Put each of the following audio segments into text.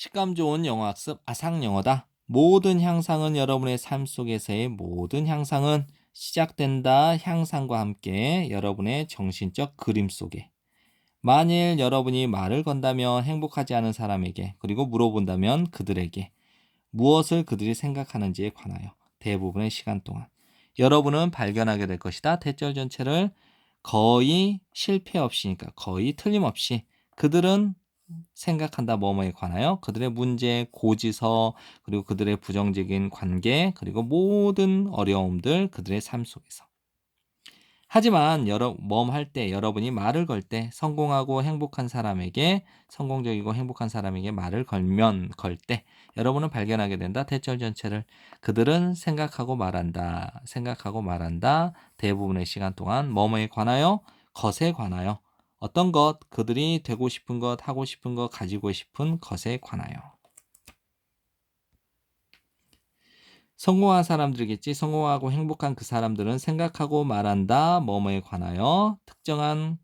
식감 좋은 영어 학습 아상 영어다. 모든 향상은 여러분의 삶 속에서의 모든 향상은 시작된다. 향상과 함께 여러분의 정신적 그림 속에 만일 여러분이 말을 건다면 행복하지 않은 사람에게 그리고 물어본다면 그들에게 무엇을 그들이 생각하는지에 관하여 대부분의 시간 동안 여러분은 발견하게 될 것이다. 대절 전체를 거의 실패 없이니까 거의 틀림없이 그들은 생각한다 뭐뭐에 관하여 그들의 문제, 고지서 그리고 그들의 부정적인 관계 그리고 모든 어려움들 그들의 삶 속에서. 하지만 여러 멈할 때 여러분이 말을 걸 때 성공하고 행복한 사람에게 성공적이고 행복한 사람에게 말을 걸면 걸 때 여러분은 발견하게 된다. 대절 전체를. 그들은 생각하고 말한다. 생각하고 말한다. 대부분의 시간 동안 뭐뭐에 관하여 것에 관하여 어떤 것 그들이 되고 싶은 것 하고 싶은 것 가지고 싶은 것에 관하여 성공한 사람들이겠지. 성공하고 행복한 그 사람들은 생각하고 말한다. 뭐뭐에 관하여 특정한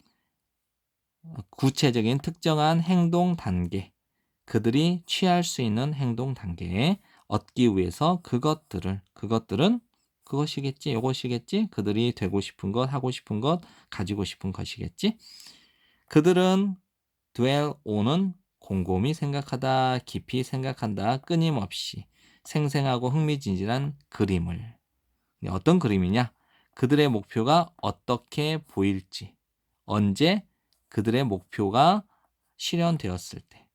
어, 구체적인 특정한 행동 단계. 그들이 취할 수 있는 행동 단계에 얻기 위해서 그것들을 그것들은 그것이겠지. 이것이겠지. 그들이 되고 싶은 것, 하고 싶은 것, 가지고 싶은 것이겠지. 그들은 dwell on은 곰곰이 생각하다, 깊이 생각한다, 끊임없이 생생하고 흥미진진한 그림을. 어떤 그림이냐? 그들의 목표가 어떻게 보일지, 언제 그들의 목표가 실현되었을 때,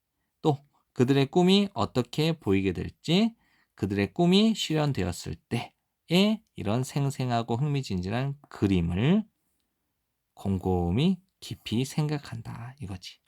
또 그들의 꿈이 어떻게 보이게 될지, 그들의 꿈이 실현되었을 때의 이런 생생하고 흥미진진한 그림을 곰곰이 깊이 생각한다 이거지.